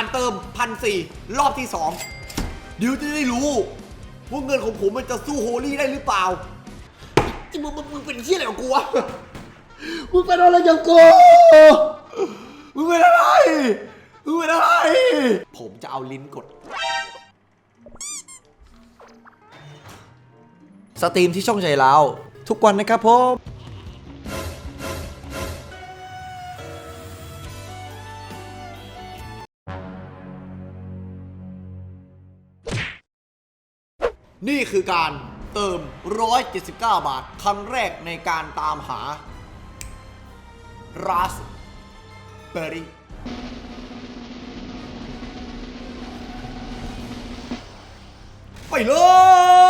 การเติมพันสี่รอบที่สองเดี๋ยวจะได้รู้ว่าเงินของผมมันจะสู้โฮลี่ได้หรือเปล่าไอ้มึงมึงมึงเป็นที่อะไรของกูวะมึงเป็นอะไรกับกูมึงเป็นอะไรมึงเป็นอะไร ผมจะเอาลิ้นกดสตรีมที่ช่องใจเราทุกวันนะครับผม นี่คือการเติม 179 บาท ครั้งแรกในการตามหาราสเบอร์รี่ไปเลย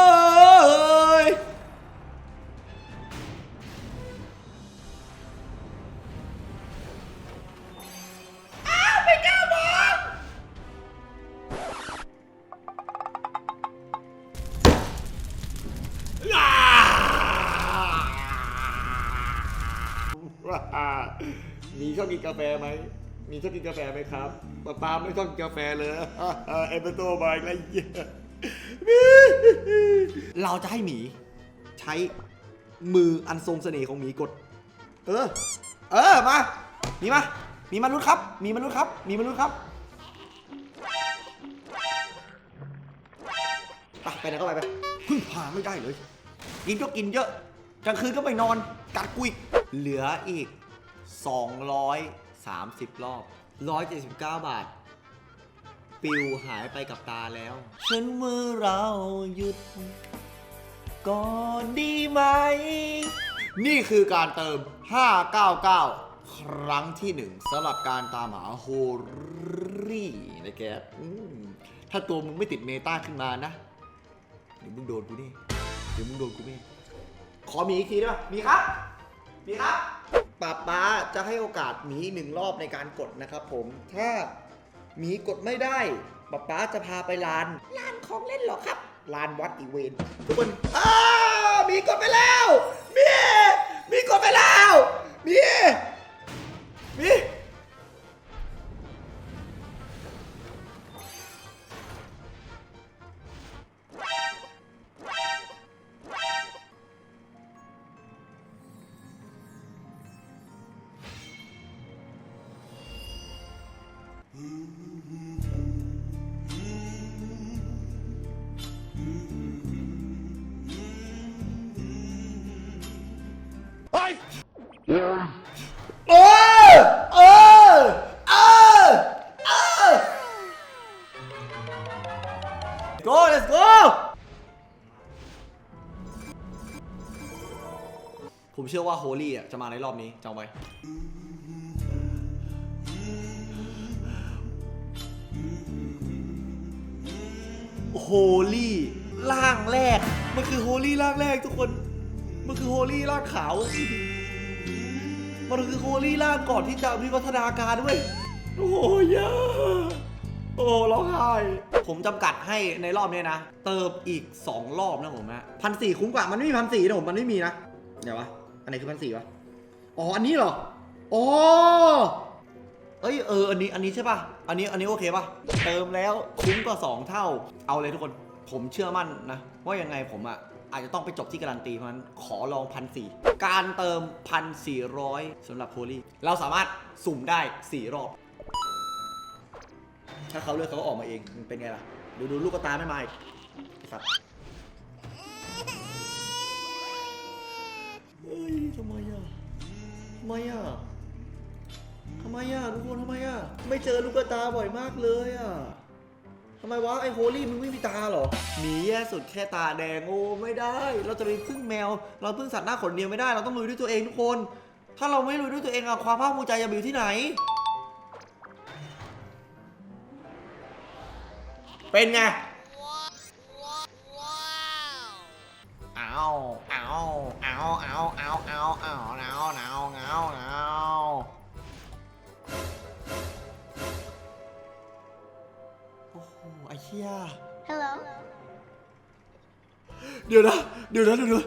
ชอบกินกาแฟไหมครับป้าป้าไม่ชอบกินกาแฟเลยเอเปโตมาอีกแล้วเหี้ยเราจะให้หมี ใช้มืออันทรงเสน่ห์ของหมีกด เออ เออ มามีมามีมนุษย์ครับมีมนุษย์ครับมีมนุษย์ครับไปไปไหนก็ไปไปพึ่งพาไม่ได้เลย กินก็กินเยอะกลางคืนก็ไม่นอน กัดกุยเหลืออีก 30 รอบ 179 บาท ปิวหายไปกับตาแล้ว ฉันเมื่อเราหยุดก่อนดีไหม นี่คือการเติม 599 ครั้งที่หนึ่งสำหรับการตามหาโฮรี่นะแกถ้าตัวมึงไม่ติดเมตาขึ้นมานะ เดี๋ยวมึงโดนกูนี่ เดี๋ยวมึงโดนกูนี่ขอมีอีกทีได้ปะหมีครับ มีครับ ป้าป๊าจะให้โอกาสหมีหนึ่งรอบในการกดนะครับผม ถ้าหมีกดไม่ได้ป้าป๊าจะพาไปลานลานของเล่นเหรอครับ ลานวัดอีเวนต์ทุกคนอ้าวหมีกดไปแล้วหมีหมีกดไปแล้วหมี เออเออเออเออ go let's go ผมเชื่อว่าโฮลี่อะจะมาในรอบนี้จำไว้ โฮลี่ร่างแรก มันคือโฮลี่ร่างแรกทุกคน มันคือโฮลี่ร่างขาว มันคือโฮลี่ร่างก่อนที่จะวิวัฒนาการด้วย โอ้โหยาโอ้ร้องไห้ผมจำกัดให้ในรอบนี้นะ เติมอีก 2 รอบนะผมนะพันสี่คุ้มกว่ามันไม่มีพันสี่นะผมมันไม่มีนะเดี๋ยววะอันไหนคือพันสี่วะอ๋ออันนี้เหรออ๋อเอ้ยเอออันนี้อันนี้ใช่ป่ะ อันนี้อันนี้โอเคป่ะ เติมแล้วคุ้มกว่า 2 เท่า เอาเลยทุกคน ผมเชื่อมั่นนะ ว่ายังไงผมอะ อาจจะต้องไปจบที่การันตีเพราะฉะนั้นขอลองพันสี่การเติมพันสี่ร้อยสำหรับโพลีเราสามารถสุ่มได้ 4 รอบ ถ้าเขาเลือกเขาก็ออกมาเองมันเป็นไงล่ะ ดูดูลูกกระตาไม่มาอีกไอ้สัตว์เฮ้ยทำไมอะทำไมอะทำไมอะทุกคนทำไมอะ ไม่เจอลูกกระตาบ่อยมากเลยอะ ทำไมวะไอ้โฮลี่มึงไม่มีตาเหรอหมีแย่สุดแค่ตาแดงโอ้ไม่ได้ เราจะไปพึ่งแมว เราพึ่งสัตว์หน้าขนเดียวไม่ได้เราต้องลุยด้วยตัวเองทุกคน ถ้าเราไม่ลุยด้วยตัวเองอะความภาคภูมิใจจะไปอยู่ที่ไหน เป็นไงเอาเอาเอาเอาเอาเอาเอาเงาเงา ไอ้เหี้ย Hello. เดี๋ยวนะ เดี๋ยวนะเดี๋ยวนะ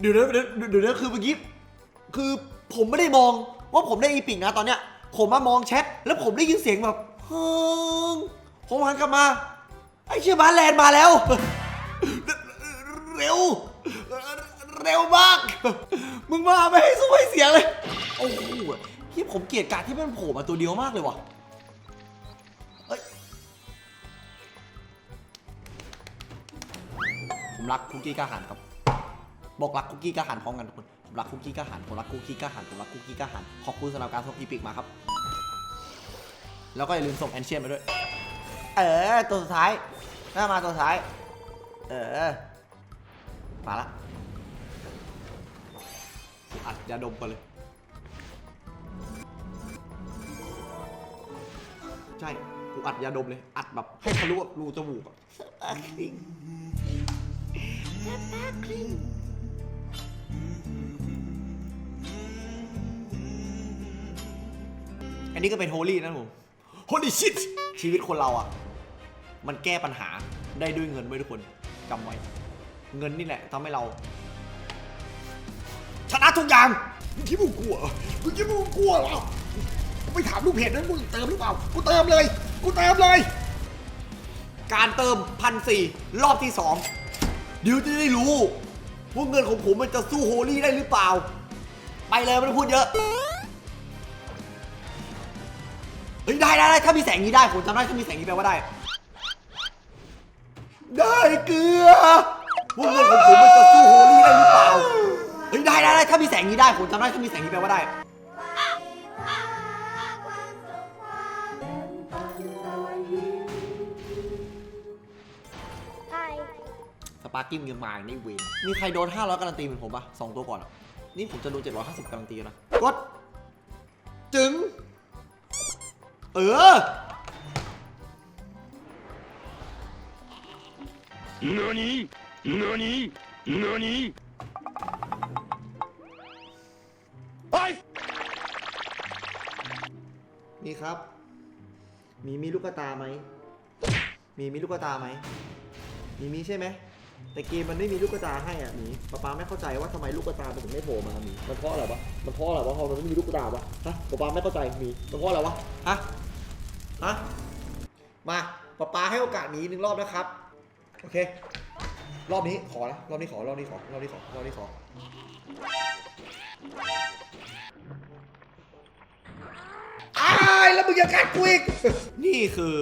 เดี๋ยวนะเดี๋ยวนะเดี๋ยวนะคือเมื่อกี้คือผมไม่ได้มองว่าผมได้อีปิกนะตอนเนี้ย ผมมามองแชทแล้วผมได้ยินเสียงแบบเฮิงผมหันกลับมา ไอ้เชี่ยบาสแลนด์มาแล้ว เร็ว เร็วมาก มึงมาไม่ให้สู้ให้เสียงเลย โอ้โหที่ผมเกลียดการที่มันโผล่มาตัวเดียวมากเลยว่ะ ผมรักคุกกี้กาหารครับ บอกรักคุกกี้กาหารพร้อมกันทุกคน ผมรักคุกกี้กาหารผมรักคุกกี้กาหารผมรักคุกกี้กาหารขอบคุณสำหรับการส่งอีพิกมาครับ แล้วก็อย่าลืมส่งแอนเชียนมาด้วย เออ ตัวสุดท้ายหน้ามาตัวสุดท้าย เออมาละอัดยาดมก่อนเลยใช่ กูอัดยาดมเลย อัดแบบให้ทะลุรูจมูกอะ อัดคลิงอัดคลิงอันนี้ก็เป็นโฮลี่นะผมโฮลี่ชิตชีวิตคนเราอะ มันแก้ปัญหาได้ด้วยเงินไว้ทุกคนจำไว้ เงินนี่แหละทำให้เรา ชนะทุกอย่างมึงคิดว่ากูกลัวเหรอมึงคิดว่ากูกลัวเหรอไปถามลูกเพจนั้นมึงเติมหรือเปล่า กูเติมเลย กูเติมเลย การเติมพันสี่รอบที่สอง เดี๋ยวจะได้รู้ว่าเงินของผมมันจะสู้โฮลี่ได้หรือเปล่า ไปเลยไม่ต้องพูดเยอะเฮ้ยได้ได้ได้ถ้ามีแสงนี้ได้ผมจำได้ถ้ามีแสงนี้แปลว่าได้ ได้เกลือว่าเงินของผมมันจะสู้โฮลี่ได้หรือเปล่าเฮ้ยได้ได้ได้ถ้ามีแสงนี้ได้ผมจำได้ถ้ามีแสงนี้แปลว่าได้ ปาร์กิ้งเงินมาในเวนมีใครโดน 500 การันตีเหมือนผมปะสองตัวก่อนอะนี่ผมจะโดน750 การันตีนะ กด จึง เออเนื้นี่เนื้นี่เนื้นี่ไปนี่ครับ มีมีลูกตาไหม มีมีลูกตาไหม มีมีใช่ไหม แต่เกมมันไม่มีลูกตาให้อะหมีป๊าป๊าไม่เข้าใจว่าทำไมลูกตามันถึงไม่โผล่มาหมีมันเพราะอะไรวะมันเพราะอะไรวะพอมันไม่มีลูกตาวะฮะป๊าป๊าไม่เข้าใจหมีมันเพราะอะไรวะฮะฮะมาป๊าป๊าให้โอกาสหมีหนึ่งรอบนะครับโอเค รอบนี้ขอนะรอบนี้ขอรอบนี้ขอรอบนี้ขอรอบนี้ขออ้ายแล้วมึงยังกัดกูอีก นี่คือ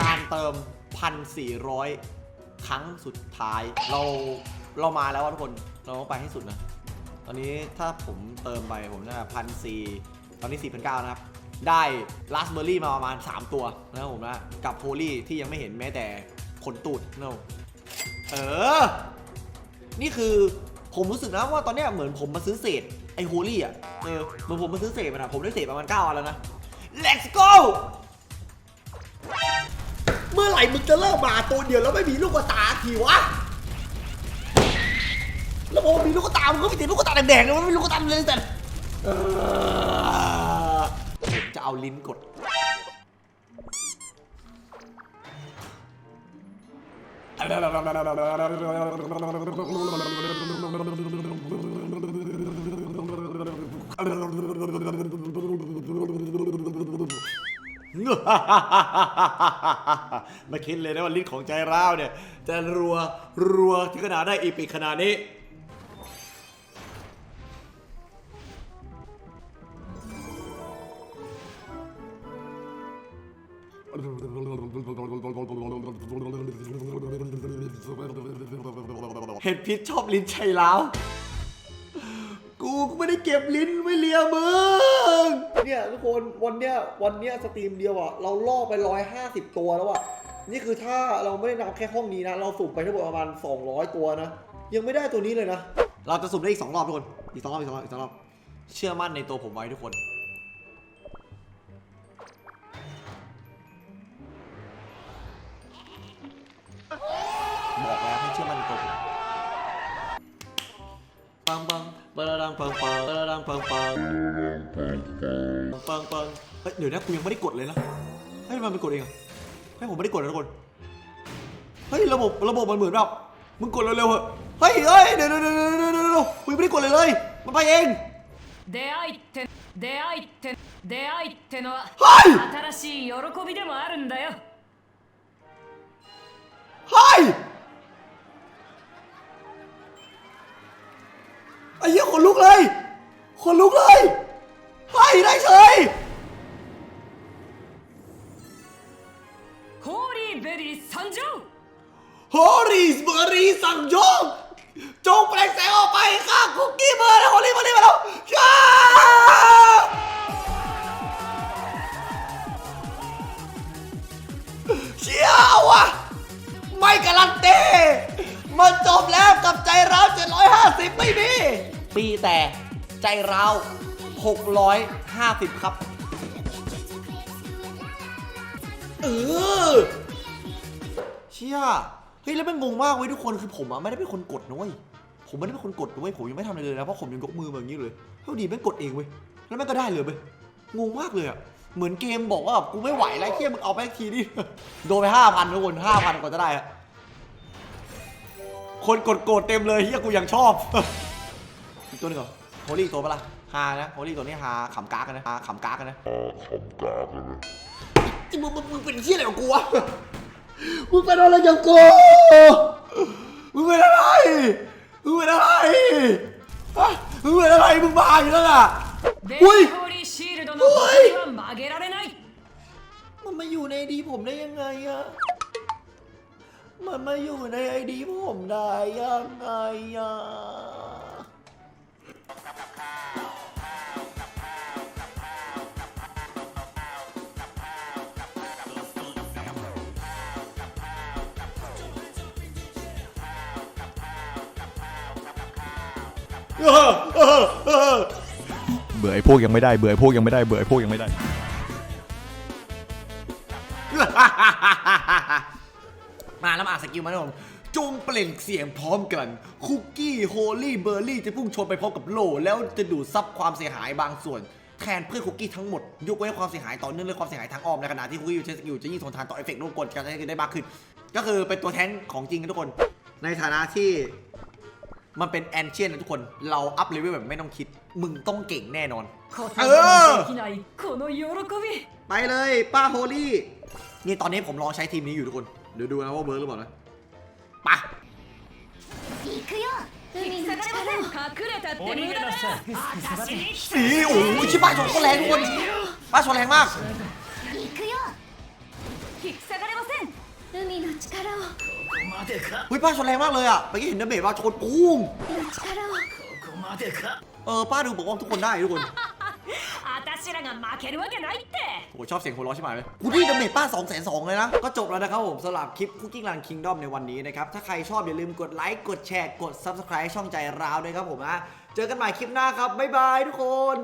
การเติม 1,400 ครั้งสุดท้าย เราเรามาแล้วอะทุกคนเราต้องไปให้สุดนะ ตอนนี้ถ้าผมเติมไปผมน่าพันสี่ตอนนี้4 0 0นเก้านะครับ ได้ลาสเบอร์รี่มาประมาณ 3 ตัวนะครับผมนะกับโพลี่ที่ยังไม่เห็นแม้แต่ขนตูดเนอะเออ นี่คือผมรู้สึกนะว่าตอนนี้เหมือนผมมาซื้อเศษไอโฮลี่อะเออเหมือนผมมาซื้อเศษมันอะผมได้เศษประมาณ9อันแล้วนะ let's go เมื่อไหร่มึงจะเลิกมาตัวเดียวแล้วไม่มีลูกตาทีวะ แล้วพอมีลูกตา มันก็มีแต่ลูกตาแดงๆนะมันไม่มีลูกตาเลยแต่ผมจะเอาลิ้นกด ไม่คิดเลยนะว่าลิ้นของใจร้าวเนี่ย จะรัวรัวที่ขนาดได้อีปิกขนาดนี้เห็ดพิษชอบลิ้นชัยล้าว กูก็ไม่ได้เก็บลิ้นไม่เลียมึงเนี่ยทุกคนวันเนี้ยวันเนี้ยสตรีมเดียวอะเราล่อไปร้อยห้าสิบตัวแล้วอะนี่คือถ้าเราไม่ได้นับแค่ห้องนี้นะ เราสุ่มไปทั้งหมดประมาณ 200 ตัวนะ ยังไม่ได้ตัวนี้เลยนะ เราจะสุ่มได้อีกสองรอบทุกคนอีกสองรอบอีกสองรอบอีกสองรอบเชื่อมั่นในตัวผมไว้ทุกคน บอกแล้วให้เชื่อมั่นในตัวผม ปังปังปะระดังปังปังปะระดังปังปังปังปังเฮ้ยเดี๋ยวนะกูยังไม่ได้กดเลยนะเฮ้ยมันไปกดเองเหรอเฮ้ยผมไม่ได้กดนะทุกคนเฮ้ยระบบระบบมันเหมือนแบบมึงกดเร็วๆเหอะเฮ้ยเฮ้ยเดี๋ยวเดี๋ยวเดี๋ยวเดี๋ยวเดี๋ยวเดี๋ยวกูยังไม่ได้กดเลยเลย มันไปเอง 出会いって出会いって出会いってのははい新しい喜びでもあるんだよ กเลย คนลุกเลย ให้ได้เฉย ホーリーベリー参上 ฮอริสเบอรี่สั่งโยงจงแปลงแสงออกไปข้างคุกกี้เบอร์เลยฮอรี่เบอรี่มาแล้วช้ เรา 650 ครับ เออเชี่ยเฮ้ยแล้วมันงงมากเว้ยทุกคนคือผมอะไม่ได้เป็นคนกดนะเว้ยผมไม่ได้เป็นคนกดนะเว้ยผมยังไม่ทำอะไรเลยนะเพราะผมยังยกมือแบบนี้เลยเท่าดีแม่งกดเองเว้ยแล้วแม่งก็ได้เลยเว้ยงงมากเลยอะเหมือนเกมบอกว่าแบบกูไม่ไหวแล้วเฮียมึงเอาไปอีกทีดิโดนไปห้าพันทุกคนห้าพันกว่าจะได้อะคนกดโกรธเต็มเลยเฮียกูยังชอบ อีกตัวนึงเหรอ โฮลี่ตัวปะล่ะฮานะโฮลี่ตัวนี้ฮาขำกากกันนะฮาขำกากกันนะฮาขำกากันนะมึงมึงมึงเป็นเชี่ยอะไรของกูวะมึงเป็นอะไรอย่งกูมึงเป็นอะไรมึงเป็นอะไรมึงเป็นอะไรมึงบ้าอยู่แล้วล่ะอุ้ยอุ้ยมันมาอยู่ในดีผมได้ยังไงอะมันมาอยู่ในไอดีผมได้ยังไงอะ เบื่อไอ้พวกยังไม่ได้ เบื่อไอ้พวกยังไม่ได้ เบื่อไอ้พวกยังไม่ได้ มาแล้วมาอ่านสกิลมาครับผมจงเปล่งเสียงพร้อมกัน คุกกี้โฮลี่เบอร์รี่จะพุ่งชนไปพร้อมกับโล แล้วจะดูดซับความเสียหายบางส่วน แทนเพื่อนคุกกี้ทั้งหมด ยกเว้นความเสียหายต่อเนื่องและความเสียหายทางอ้อมในขณะที่คุกกี้อยู่ใช้สกิลจะยิ่งทนทานต่อเอฟเฟกต์รบกวนการใช้สกิลได้มากขึ้น ก็คือเป็นตัวแทงของจริงนะทุกคน ในฐานะที่ มันเป็นแอนเชียนนะทุกคน เราอัพเลเวลแบบไม่ต้องคิด มึงต้องเก่งแน่นอน เออ ไปเลย ป้าโฮลี่ นี่ตอนนี้ผมลองใช้ทีมนี้อยู่ทุกคน เดี๋ยวดูนะว่าเบิร์กหรือเปล่านะปะสีโอ้ยชิบ้าชนเแรงทุกคนป้าชนแรงมาก引き下がれません海の力を เฮ้ยป้าชนแรงมากเลยอ่ะเมื่อกี้เห็นเดเบตว่าชนปุ้ง 海の力を เออป้าดูปกป้องทุกคนได้ทุกคน 私らが負けるわけないって โอ้โหชอบเสียงหัวเราะใช่ไหมเลยกูที่เดเมตป้า2 2 0 0 0เลยนะ ก็จบแล้วนะครับผมสำหรับคลิป Cooking Run Kingdom ในวันนี้นะครับ ถ้าใครชอบอย่าลืมกดไลค์ กดแชร์ กด Subscribe ช่องใจราวด้วยครับผมนะ เจอกันใหม่คลิปหน้าครับ บ๊ายบายทุกคน